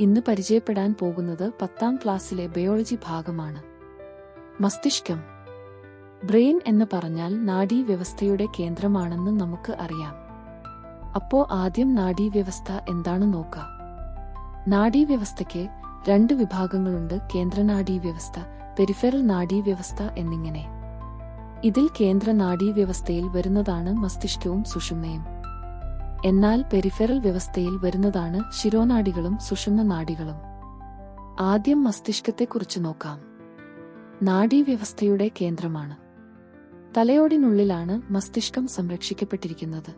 ഇന്ന് പരിചയപ്പെടാൻ പോകുന്നത് പത്താം ക്ലാസ്സിലെ ബയോളജി ഭാഗമാണ്. മസ്തിഷ്കം. ബ്രെയിൻ എന്ന് പറഞ്ഞാൽ നാഡീവ്യവസ്ഥയുടെ കേന്ദ്രമാണെന്ന് നമുക്ക് അറിയാം. അപ്പോ ആദ്യം നാഡീവ്യവസ്ഥ എന്താണ് നോക്കാം. നാഡീവ്യവസ്ഥയ്ക്ക് രണ്ട് വിഭാഗങ്ങളുണ്ട് കേന്ദ്രനാഡീവ്യവസ്ഥ പെരിഫെറൽ നാഡീവ്യവസ്ഥ എന്നിങ്ങനെ. ഇതിൽ കേന്ദ്ര നാഡീവ്യവസ്ഥയിൽ വരുന്നതാണ് മസ്തിഷ്കവും സുഷുമ്നയും. എന്നാൽ പെരിഫെറൽ വ്യവസ്ഥയിൽ വരുന്നതാണ് ശിരോനാടികളും സുഷുമ്ന നാടികളും. ആദ്യം മസ്തിഷ്കത്തെക്കുറിച്ച് നോക്കാം. നാഡീവ്യവസ്ഥയുടെ കേന്ദ്രമാണ്. തലയോടിനുള്ളിലാണ് മസ്തിഷ്കം സംരക്ഷിക്കപ്പെട്ടിരിക്കുന്നത്.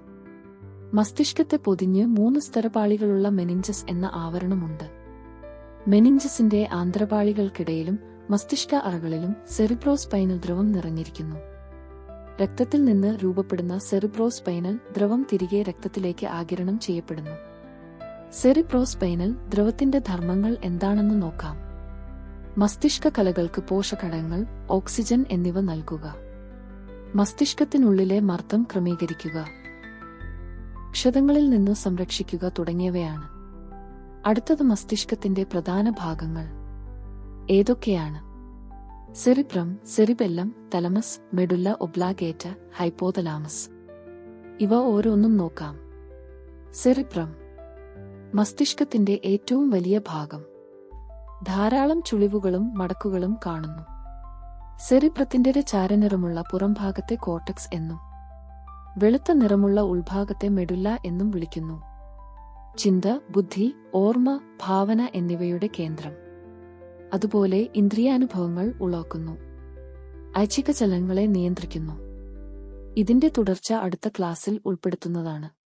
മസ്തിഷ്കത്തെ പൊതിഞ്ഞ് മൂന്ന് സ്തരപാളികളുള്ള മെനിഞ്ചസ് എന്ന ആവരണമുണ്ട്. മെനിഞ്ചസിന്റെ ആന്തരപാളികൾക്കിടയിലും മസ്തിഷ്ക അറകളിലും സെറിബ്രോസ്പൈനൽ ദ്രവം നിറഞ്ഞിരിക്കുന്നു. രക്തത്തിൽ നിന്ന് രൂപപ്പെടുന്ന സെറിബ്രോസ്പൈനൽ ദ്രവം തിരികെ രക്തത്തിലേക്ക് ആകിരണം ചെയ്യപ്പെടുന്നു. സെറിബ്രോസ്പൈനൽ ദ്രവത്തിന്റെ ധർമ്മങ്ങൾ എന്താണെന്ന് നോക്കാം. മസ്തിഷ്ക കലകൾക്ക് പോഷകടങ്ങൾ ഓക്സിജൻ എന്നിവ നൽകുക. മസ്തിഷ്കത്തിനുള്ളിലെ മർദ്ദം ക്രമീകരിക്കുക. ക്ഷതങ്ങളിൽ നിന്ന് സംരക്ഷിക്കുക തുടങ്ങിയവയാണ്. അടുത്തത് മസ്തിഷ്കത്തിന്റെ പ്രധാന ഭാഗങ്ങൾ. ഏതൊക്കെയാണ്? Cerebrum cerebellum thalamus medulla oblongata hypothalamus. ഇവ ഓരോന്നും നോക്കാം. സെറിബ്രം. മസ്തിഷ്കത്തിന്റെ ഏറ്റവും വലിയ ഭാഗം. ധാരാളം ചുളിവുകളും മടക്കുകളും കാണുന്നു. സെറിബ്രത്തിന്റെ ചാരനിറമുള്ള പുറംഭാഗത്തെ കോർട്ടക്സ് എന്നും വെളുത്ത നിറമുള്ള ഉൾഭാഗത്തെ മെഡുല്ല എന്നും വിളിക്കുന്നു. ചിന്ത ബുദ്ധി ഓർമ്മ ഭാവന എന്നിവയുടെ കേന്ദ്രം. അതുപോലെ ഇന്ദ്രിയാനുഭവങ്ങൾ ഉളവാക്കുന്നു. ഐച്ഛിക ചലനങ്ങളെ നിയന്ത്രിക്കുന്നു. ഇതിന്റെ തുടർച്ച അടുത്ത ക്ലാസ്സിൽ ഉൾപ്പെടുത്തുന്നതാണ്.